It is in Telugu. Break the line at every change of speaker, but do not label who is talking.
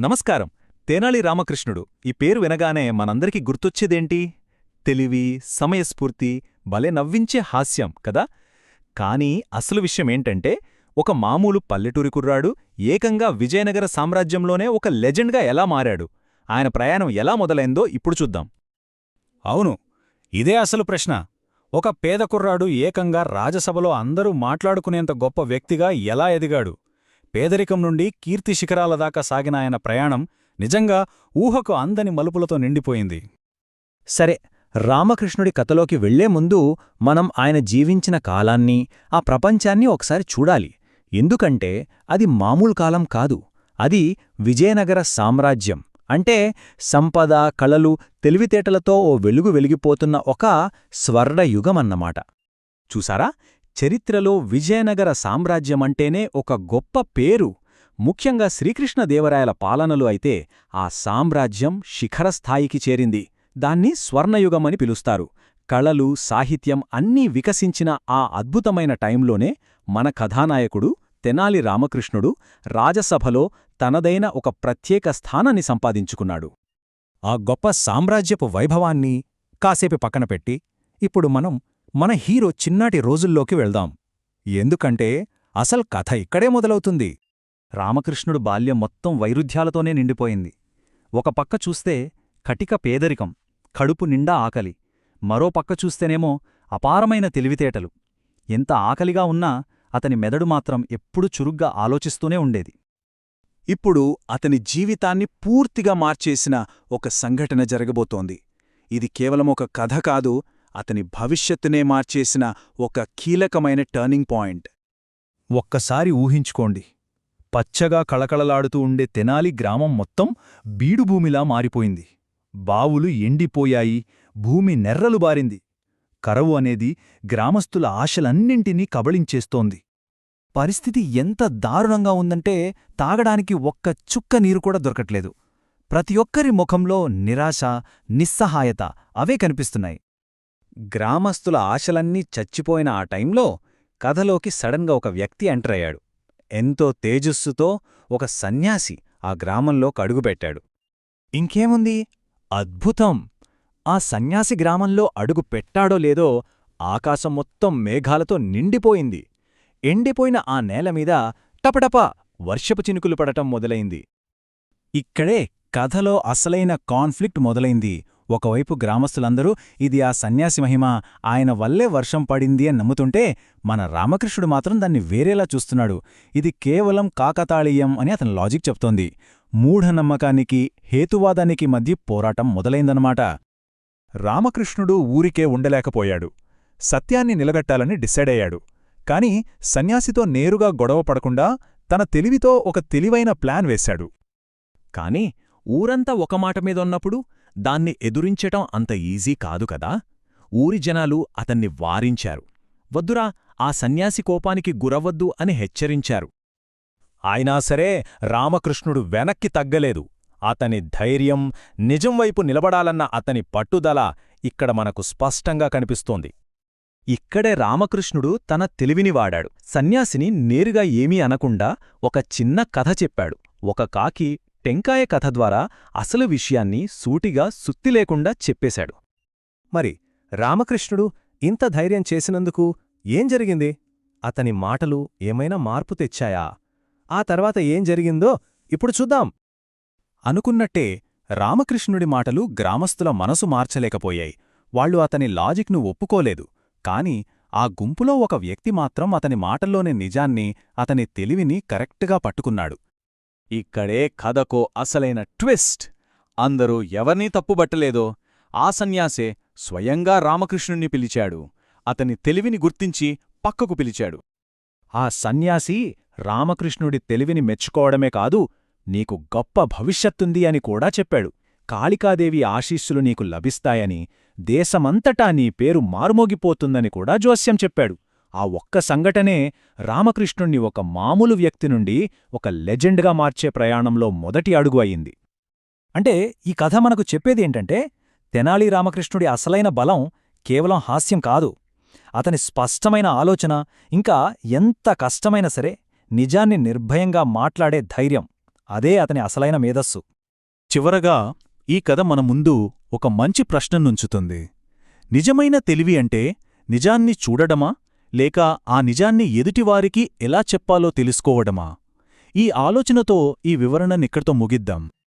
నమస్కారం. తేనాలి రామకృష్ణుడు. ఈ పేరు వినగానే మనందరికీ గుర్తొచ్చేదేంటి? తెలివి సమయస్ఫూర్తి భలే నవ్వించే హాస్యం కదా? కానీ అసలు విషయమేంటంటే ఒక మామూలు పల్లెటూరి కుర్రాడు ఏకంగా విజయనగర సామ్రాజ్యంలోనే ఒక లెజెండ్గా ఎలా మారాడు? ఆయన ప్రయాణం ఎలా మొదలైందో ఇప్పుడు చూద్దాం.
అవును ఇదే అసలు ప్రశ్న. ఒక పేద కుర్రాడు ఏకంగా రాజసభలో అందరూ మాట్లాడుకునేంత గొప్ప వ్యక్తిగా ఎలా ఎదిగాడు? పేదరికం నుండి కీర్తి శిఖరాల దాకా సాగిన ఆయన ప్రయాణం నిజంగా ఊహకు అందని మలుపులతో నిండిపోయింది.
సరే రామకృష్ణుడి కథలోకి వెళ్ళే ముందు మనం ఆయన జీవించిన కాలాన్ని ఆ ప్రపంచాన్ని ఒకసారి చూడాలి. ఎందుకంటే అది మామూలు కాలం కాదు. అది విజయనగర సామ్రాజ్యం. అంటే సంపద కళలు తెలివితేటలతో ఓ వెలుగు వెలిగిపోతున్న ఒక స్వర్ణయుగమన్నమాట. చూసారా? చరిత్రలో విజయనగర సామ్రాజ్యమంటేనే ఒక గొప్ప పేరు. ముఖ్యంగా శ్రీకృష్ణదేవరాయల పాలనలు అయితే ఆ సామ్రాజ్యం శిఖరస్థాయికి చేరింది. దాన్ని స్వర్ణయుగమని పిలుస్తారు. కళలు సాహిత్యం అన్నీ వికసించిన ఆ అద్భుతమైన టైంలోనే మన కథానాయకుడు తెనాలి రామకృష్ణుడు రాజసభలో తనదైన ఒక ప్రత్యేక స్థానాన్ని సంపాదించుకున్నాడు.
ఆ గొప్ప సామ్రాజ్యపు వైభవాన్ని కాసేపు పక్కనపెట్టి ఇప్పుడు మనం మన హీరో చిన్నాటి రోజుల్లోకి వెళ్దాం. ఎందుకంటే అసలు కథ ఇక్కడే మొదలవుతుంది.
రామకృష్ణుడు బాల్యం మొత్తం వైరుధ్యాలతోనే నిండిపోయింది. ఒక పక్క చూస్తే కటిక పేదరికం కడుపు నిండా ఆకలి మరో పక్క చూస్తేనేమో అపారమైన తెలివితేటలు. ఎంత ఆకలిగా ఉన్నా అతని మెదడు మాత్రం ఎప్పుడూ చురుగ్గా ఆలోచిస్తూనే ఉండేది.
ఇప్పుడు అతని జీవితాన్ని పూర్తిగా మార్చేసిన ఒక సంఘటన జరగబోతోంది. ఇది కేవలం ఒక కథ కాదు అతని భవిష్యత్తునే మార్చేసిన ఒక కీలకమైన టర్నింగ్ పాయింట్.
ఒక్కసారి ఊహించుకోండి. పచ్చగా కళకళలాడుతూ ఉండే తెనాలి గ్రామం మొత్తం బీడుభూమిలా మారిపోయింది. బావులు ఎండిపోయాయి భూమి నెర్రలు బారింది. కరవు అనేది గ్రామస్తుల ఆశలన్నింటినీ కబళించేస్తోంది. పరిస్థితి ఎంత దారుణంగా ఉందంటే తాగడానికి ఒక్క చుక్క నీరు కూడా దొరకట్లేదు. ప్రతి ఒక్కరి ముఖంలో నిరాశ నిస్సహాయత అవే కనిపిస్తున్నాయి.
గ్రామస్తుల ఆశలన్నీ చచ్చిపోయిన ఆ టైంలో కథలోకి సడన్గా ఒక వ్యక్తి ఎంటర్ అయ్యాడు. ఎంతో తేజస్సుతో ఒక సన్యాసి ఆ గ్రామంలో కడుగుపెట్టాడు ఇంకేముంది? అద్భుతం! ఆ సన్యాసి గ్రామంలో అడుగు పెట్టాడో లేదో ఆకాశం మొత్తం మేఘాలతో నిండిపోయింది. ఎండిపోయిన ఆ నేలమీద టపటప వర్షపు చినుకులు పడటం మొదలైంది. ఇక్కడే కథలో అసలైన కాన్ఫ్లిక్ట్ మొదలైంది. ఒకవైపు గ్రామస్తులందరూ ఇది ఆ సన్యాసి మహిమ ఆయన వల్లే వర్షం పడింది అని నమ్ముతుంటే మన రామకృష్ణుడు మాత్రం దాన్ని వేరేలా చూస్తున్నాడు. ఇది కేవలం కాకతాళీయం అని అతని లాజిక్ చెప్తోంది. మూఢనమ్మకానికి హేతువాదానికి మధ్య పోరాటం మొదలైందన్నమాట.
రామకృష్ణుడు ఊరికే ఉండలేకపోయాడు. సత్యాన్ని నిలగట్టాలని డిసైడయ్యాడు కాని సన్యాసితో నేరుగా గొడవ పడకుండా తన తెలివితో ఒక తెలివైన ప్లాన్ వేశాడు.
కాని ఊరంతా ఒక మాట మీదున్నప్పుడు దాన్ని ఎదురించటం అంత ఈజీ కాదు కదా? ఊరి జనాలు అతన్ని వారించారు. వద్దురా ఆ సన్యాసి కోపానికి గురవద్దు అని హెచ్చరించారు.
అయినా సరే రామకృష్ణుడు వెనక్కి తగ్గలేదు. అతని ధైర్యం నిజం వైపు నిలబడాలన్న అతని పట్టుదల ఇక్కడ మనకు స్పష్టంగా కనిపిస్తోంది.
ఇక్కడే రామకృష్ణుడు తన తెలివిని వాడాడు. సన్యాసిని నేరుగా ఏమీ అనకుండా ఒక చిన్న కథ చెప్పాడు. ఒక కాకి టెంకాయ కథ ద్వారా అసలు విషయాన్ని సూటిగా సుత్తిలేకుండా చెప్పేశాడు.
మరి రామకృష్ణుడు ఇంత ధైర్యం చేసినందుకు ఏం జరిగింది? అతని మాటలు ఏమైనా మార్పు తెచ్చాయా? ఆ తర్వాత ఏం జరిగిందో ఇప్పుడు చూద్దాం. అనుకున్నట్టే రామకృష్ణుడి మాటలు గ్రామస్తుల మనసు మార్చలేకపోయాయి. వాళ్ళు అతని లాజిక్ను ఒప్పుకోలేదు. కాని ఆ గుంపులో ఒక వ్యక్తి మాత్రం అతని మాటల్లోని నిజాన్ని అతని తెలివిని కరెక్ట్గా పట్టుకున్నాడు.
ఇక్కడే కథకో అసలైన ట్విస్ట్. అందరూ ఎవర్నీ తప్పుబట్టలేదో ఆ సన్యాసే స్వయంగా రామకృష్ణుణ్ణి పిలిచాడు. అతని తెలివిని గుర్తించి పక్కకు పిలిచాడు.
ఆ సన్యాసి రామకృష్ణుడి తెలివిని మెచ్చుకోవడమే కాదు నీకు గొప్ప భవిష్యత్తుంది అని కూడా చెప్పాడు. కాళికాదేవి ఆశీస్సులు నీకు లభిస్తాయని దేశమంతటా నీ పేరు మారుమోగిపోతుందని కూడా జోస్యం చెప్పాడు. ఆ ఒక్క సంఘటనే రామకృష్ణుణ్ణి ఒక మామూలు వ్యక్తి నుండి ఒక లెజెండ్గా మార్చే ప్రయాణంలో మొదటి అడుగు అయింది. అంటే ఈ కథ మనకు చెప్పేదేంటంటే తెనాలి రామకృష్ణుడి అసలైన బలం కేవలం హాస్యం కాదు. అతని స్పష్టమైన ఆలోచన ఇంకా ఎంత కష్టమైనా సరే నిజాన్ని నిర్భయంగా మాట్లాడే ధైర్యం
అదే అతని అసలైన మేధస్సు.
చివరగా ఈ కథ మన ముందు ఒక మంచి ప్రశ్ననుంచుతుంది నిజమైన తెలివి అంటే నిజాన్ని చూడడమా లేక ఆ నిజాన్ని ఎదుటివారికి ఎలా చెప్పాలో తెలుసుకోవడమా? ఈ ఆలోచనతో ఈ వివరణనిక్కడితో ముగిద్దాం.